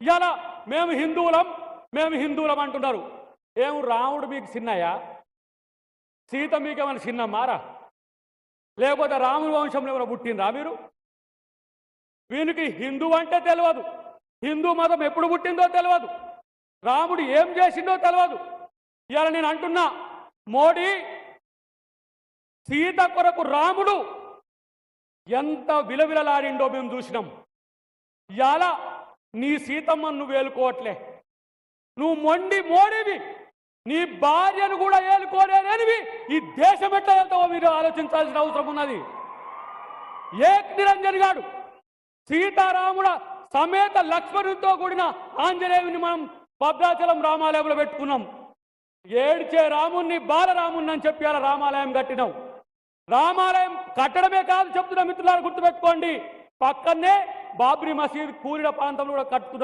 ఇవాళ మేము హిందువులం మేము హిందువులం అంటున్నారు. ఏం రాముడు మీకు చిన్నయ్యా? సీత మీకేమైనా చిన్న చిన్నమ్మారా లేకపోతే రాముని వంశంలో ఏమైనా పుట్టినరా మీరు? వీనికి హిందూ అంటే తెలియదు హిందూ మతం ఎప్పుడు పుట్టిందో తెలియదు రాముడు ఏం చేసిందో తెలియదు ఇవాళ నేను అంటున్నా మోడీ సీత కొరకు రాముడు ఎంత విలవిలలాడిండో మేము చూసినాం. ఇవాళ నీ సీతమ్మను నువ్వు ఏలుకోవట్లే నువ్వు మొండి మోడివి. నీ భార్యను కూడా ఏలుకోలేనివి ఈ దేశం ఎట్లా వెళ్తావో మీరు ఆలోచించాల్సిన అవసరం ఉన్నది? ఏక్ నిరంజన్ గాడు సీతారాముడ సమేత లక్ష్మణుడితో కూడిన ఆంజనేయుని మనం భద్రాచలం రామాలయంలో పెట్టుకున్నాం. ఏడ్చే రాముణ్ణి బాలరాముణ్ణి అని చెప్పి అలా రామాలయం కట్టినాం. రామాలయం కట్టడమే కాదు చెప్తున్నా మిత్రులారా గుర్తుపెట్టుకోండి. పక్కనే బాబ్రీ మసీద్ కూలిన ప్రాంతంలో కూడా కట్టుకున్నారు